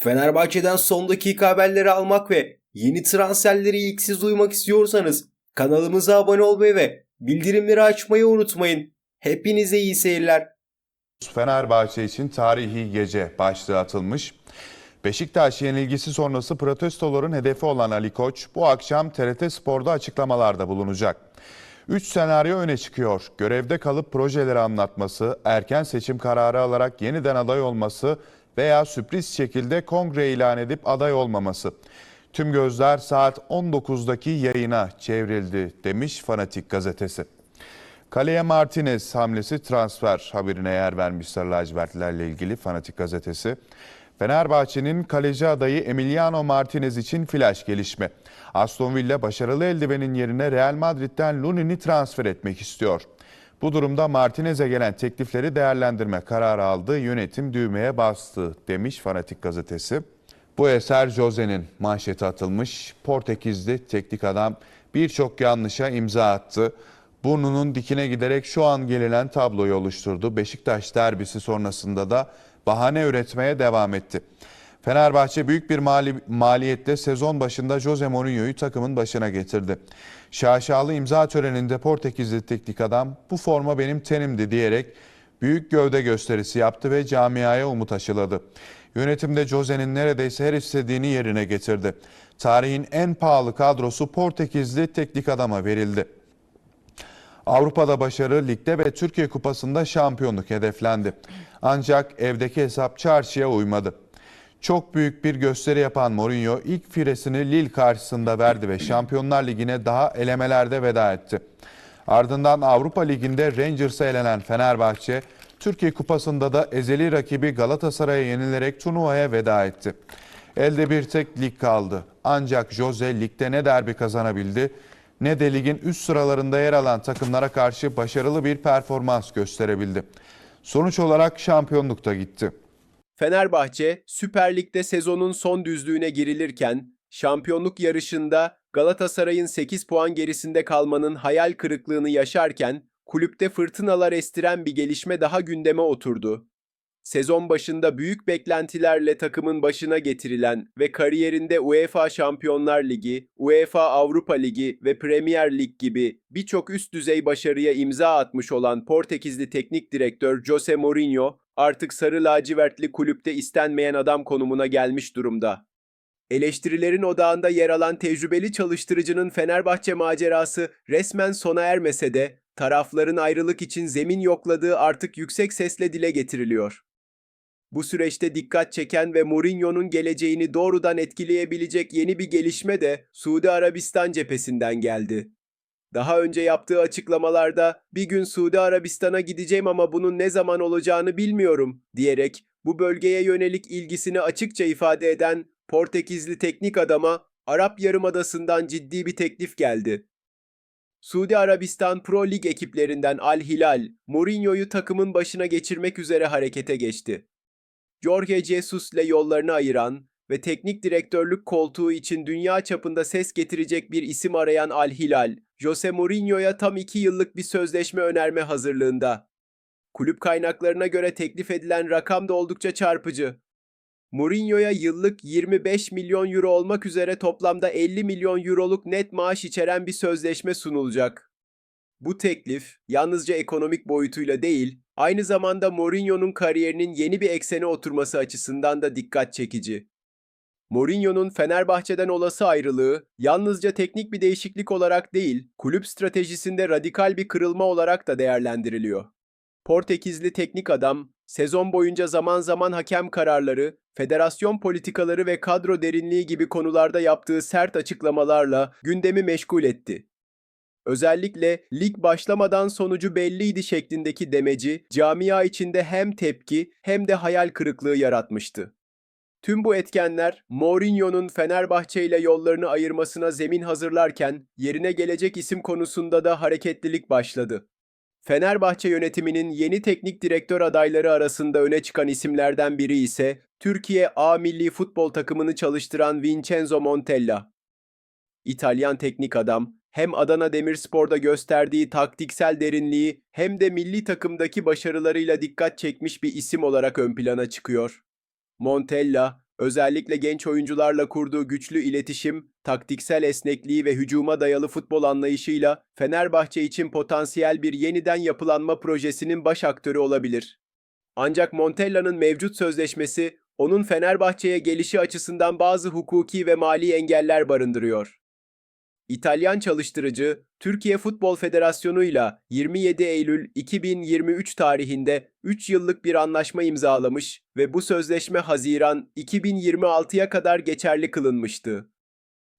Fenerbahçe'den son dakika haberleri almak ve yeni transferleri ilk siz duymak istiyorsanız kanalımıza abone olmayı ve bildirimleri açmayı unutmayın. Hepinize iyi seyirler. Fenerbahçe için tarihi gece başlığı atılmış. Beşiktaş yenilgisi sonrası protestoların hedefi olan Ali Koç bu akşam TRT Spor'da açıklamalarda bulunacak. Üç senaryo öne çıkıyor. Görevde kalıp projeleri anlatması, erken seçim kararı alarak yeniden aday olması veya sürpriz şekilde kongre ilan edip aday olmaması. Tüm gözler saat 19'daki yayına çevrildi demiş Fanatik gazetesi. Kaleye Martinez hamlesi transfer haberine yer vermiş Sarı Lacivertlilerle ilgili Fanatik gazetesi. Fenerbahçe'nin kaleci adayı Emiliano Martinez için flash gelişme. Aston Villa başarılı eldivenin yerine Real Madrid'den Lunin'i transfer etmek istiyor. Bu durumda Martinez'e gelen teklifleri değerlendirme kararı aldı, yönetim düğmeye bastı demiş Fanatik gazetesi. Bu eser Jose'nin manşeti atılmış. Portekizli teknik adam birçok yanlışa imza attı. Burnunun dikine giderek şu an gelinen tabloyu oluşturdu. Beşiktaş derbisi sonrasında da bahane üretmeye devam etti. Fenerbahçe büyük bir mali, maliyette sezon başında Jose Mourinho'yu takımın başına getirdi. Şaşalı imza töreninde Portekizli teknik adam bu forma benim tenimdi diyerek büyük gövde gösterisi yaptı ve camiaya umut aşıladı. Yönetimde Jose'nin neredeyse her istediğini yerine getirdi. Tarihin en pahalı kadrosu Portekizli teknik adama verildi. Avrupa'da başarı, ligde ve Türkiye Kupası'nda şampiyonluk hedeflendi. Ancak evdeki hesap çarşıya uymadı. Çok büyük bir gösteri yapan Mourinho ilk firesini Lille karşısında verdi ve Şampiyonlar Ligi'ne daha elemelerde veda etti. Ardından Avrupa Ligi'nde Rangers'a elenen Fenerbahçe, Türkiye Kupası'nda da ezeli rakibi Galatasaray'a yenilerek turnuvaya veda etti. Elde bir tek lig kaldı. Ancak Jose ligde ne derbi kazanabildi ne de ligin üst sıralarında yer alan takımlara karşı başarılı bir performans gösterebildi. Sonuç olarak şampiyonlukta gitti. Fenerbahçe Süper Lig'de sezonun son düzlüğüne girilirken şampiyonluk yarışında Galatasaray'ın 8 puan gerisinde kalmanın hayal kırıklığını yaşarken kulüpte fırtınalar estiren bir gelişme daha gündeme oturdu. Sezon başında büyük beklentilerle takımın başına getirilen ve kariyerinde UEFA Şampiyonlar Ligi, UEFA Avrupa Ligi ve Premier Lig gibi birçok üst düzey başarıya imza atmış olan Portekizli teknik direktör Jose Mourinho artık sarı lacivertli kulüpte istenmeyen adam konumuna gelmiş durumda. Eleştirilerin odağında yer alan tecrübeli çalıştırıcının Fenerbahçe macerası resmen sona ermese de tarafların ayrılık için zemin yokladığı artık yüksek sesle dile getiriliyor. Bu süreçte dikkat çeken ve Mourinho'nun geleceğini doğrudan etkileyebilecek yeni bir gelişme de Suudi Arabistan cephesinden geldi. Daha önce yaptığı açıklamalarda bir gün Suudi Arabistan'a gideceğim ama bunun ne zaman olacağını bilmiyorum diyerek bu bölgeye yönelik ilgisini açıkça ifade eden Portekizli teknik adama Arap Yarımadası'ndan ciddi bir teklif geldi. Suudi Arabistan Pro Lig ekiplerinden Al Hilal, Mourinho'yu takımın başına geçirmek üzere harekete geçti. Jorge Jesus ile yollarını ayıran ve teknik direktörlük koltuğu için dünya çapında ses getirecek bir isim arayan Al Hilal, Jose Mourinho'ya tam iki yıllık bir sözleşme önerme hazırlığında. Kulüp kaynaklarına göre teklif edilen rakam da oldukça çarpıcı. Mourinho'ya yıllık 25 milyon euro olmak üzere toplamda 50 milyon euroluk net maaş içeren bir sözleşme sunulacak. Bu teklif yalnızca ekonomik boyutuyla değil, aynı zamanda Mourinho'nun kariyerinin yeni bir eksene oturması açısından da dikkat çekici. Mourinho'nun Fenerbahçe'den olası ayrılığı yalnızca teknik bir değişiklik olarak değil, kulüp stratejisinde radikal bir kırılma olarak da değerlendiriliyor. Portekizli teknik adam, sezon boyunca zaman zaman hakem kararları, federasyon politikaları ve kadro derinliği gibi konularda yaptığı sert açıklamalarla gündemi meşgul etti. Özellikle lig başlamadan sonucu belliydi şeklindeki demeci camia içinde hem tepki hem de hayal kırıklığı yaratmıştı. Tüm bu etkenler Mourinho'nun Fenerbahçe ile yollarını ayırmasına zemin hazırlarken yerine gelecek isim konusunda da hareketlilik başladı. Fenerbahçe yönetiminin yeni teknik direktör adayları arasında öne çıkan isimlerden biri ise Türkiye A milli futbol takımını çalıştıran Vincenzo Montella. İtalyan teknik adam hem Adana Demirspor'da gösterdiği taktiksel derinliği hem de milli takımdaki başarılarıyla dikkat çekmiş bir isim olarak ön plana çıkıyor. Montella, özellikle genç oyuncularla kurduğu güçlü iletişim, taktiksel esnekliği ve hücuma dayalı futbol anlayışıyla Fenerbahçe için potansiyel bir yeniden yapılanma projesinin baş aktörü olabilir. Ancak Montella'nın mevcut sözleşmesi onun Fenerbahçe'ye gelişi açısından bazı hukuki ve mali engeller barındırıyor. İtalyan çalıştırıcı, Türkiye Futbol Federasyonu ile 27 Eylül 2023 tarihinde 3 yıllık bir anlaşma imzalamış ve bu sözleşme Haziran 2026'ya kadar geçerli kılınmıştı.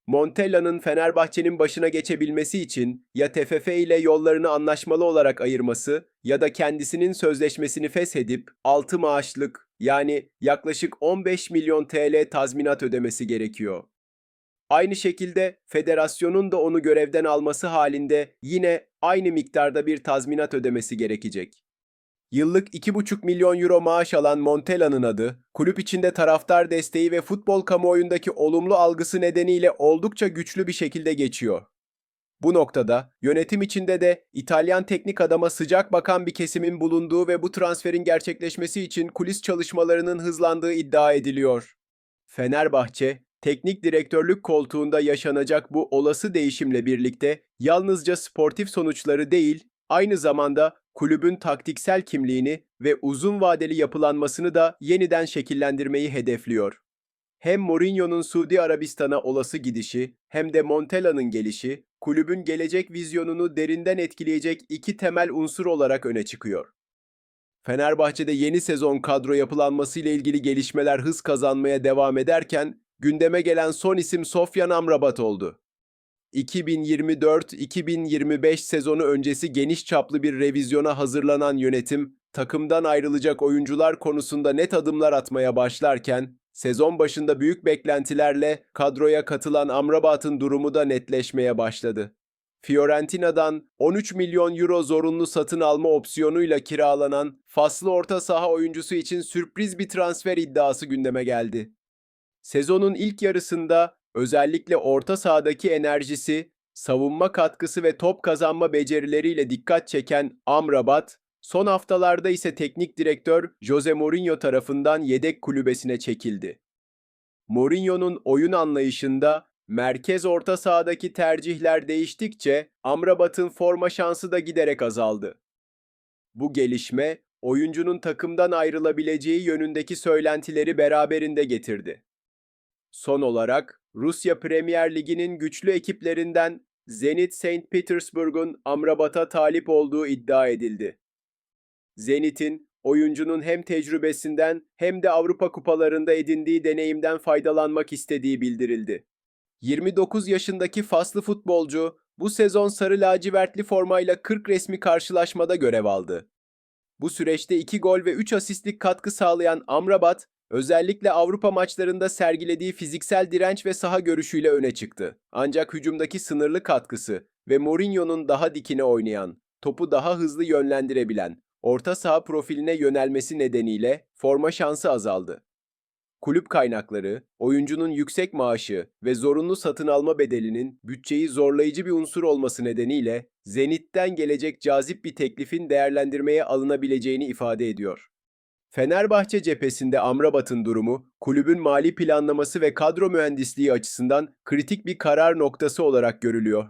Montella'nın Fenerbahçe'nin başına geçebilmesi için ya TFF ile yollarını anlaşmalı olarak ayırması ya da kendisinin sözleşmesini feshedip 6 maaşlık yani yaklaşık 15 milyon TL tazminat ödemesi gerekiyor. Aynı şekilde federasyonun da onu görevden alması halinde yine aynı miktarda bir tazminat ödemesi gerekecek. Yıllık 2,5 milyon euro maaş alan Montella'nın adı, kulüp içinde taraftar desteği ve futbol kamuoyundaki olumlu algısı nedeniyle oldukça güçlü bir şekilde geçiyor. Bu noktada yönetim içinde de İtalyan teknik adama sıcak bakan bir kesimin bulunduğu ve bu transferin gerçekleşmesi için kulis çalışmalarının hızlandığı iddia ediliyor. Fenerbahçe, teknik direktörlük koltuğunda yaşanacak bu olası değişimle birlikte yalnızca sportif sonuçları değil, aynı zamanda kulübün taktiksel kimliğini ve uzun vadeli yapılanmasını da yeniden şekillendirmeyi hedefliyor. Hem Mourinho'nun Suudi Arabistan'a olası gidişi hem de Montella'nın gelişi kulübün gelecek vizyonunu derinden etkileyecek iki temel unsur olarak öne çıkıyor. Fenerbahçe'de yeni sezon kadro yapılanması ile ilgili gelişmeler hız kazanmaya devam ederken gündeme gelen son isim Sofyan Amrabat oldu. 2024-2025 sezonu öncesi geniş çaplı bir revizyona hazırlanan yönetim, takımdan ayrılacak oyuncular konusunda net adımlar atmaya başlarken, sezon başında büyük beklentilerle kadroya katılan Amrabat'ın durumu da netleşmeye başladı. Fiorentina'dan 13 milyon euro zorunlu satın alma opsiyonuyla kiralanan faslı orta saha oyuncusu için sürpriz bir transfer iddiası gündeme geldi. Sezonun ilk yarısında özellikle orta sahadaki enerjisi, savunma katkısı ve top kazanma becerileriyle dikkat çeken Amrabat, son haftalarda ise teknik direktör Jose Mourinho tarafından yedek kulübesine çekildi. Mourinho'nun oyun anlayışında merkez orta sahadaki tercihler değiştikçe Amrabat'ın forma şansı da giderek azaldı. Bu gelişme oyuncunun takımdan ayrılabileceği yönündeki söylentileri beraberinde getirdi. Son olarak Rusya Premier Ligi'nin güçlü ekiplerinden Zenit St. Petersburg'un Amrabat'a talip olduğu iddia edildi. Zenit'in oyuncunun hem tecrübesinden hem de Avrupa kupalarında edindiği deneyimden faydalanmak istediği bildirildi. 29 yaşındaki faslı futbolcu bu sezon sarı lacivertli formayla 40 resmi karşılaşmada görev aldı. Bu süreçte 2 gol ve 3 asistlik katkı sağlayan Amrabat, özellikle Avrupa maçlarında sergilediği fiziksel direnç ve saha görüşüyle öne çıktı. Ancak hücumdaki sınırlı katkısı ve Mourinho'nun daha dikine oynayan, topu daha hızlı yönlendirebilen, orta saha profiline yönelmesi nedeniyle forma şansı azaldı. Kulüp kaynakları, oyuncunun yüksek maaşı ve zorunlu satın alma bedelinin bütçeyi zorlayıcı bir unsur olması nedeniyle Zenit'ten gelecek cazip bir teklifin değerlendirmeye alınabileceğini ifade ediyor. Fenerbahçe cephesinde Amrabat'ın durumu, kulübün mali planlaması ve kadro mühendisliği açısından kritik bir karar noktası olarak görülüyor.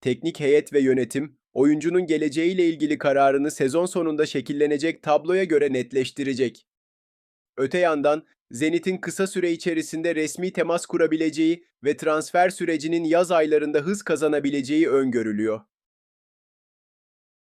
Teknik heyet ve yönetim, oyuncunun geleceğiyle ilgili kararını sezon sonunda şekillenecek tabloya göre netleştirecek. Öte yandan Zenit'in kısa süre içerisinde resmi temas kurabileceği ve transfer sürecinin yaz aylarında hız kazanabileceği öngörülüyor.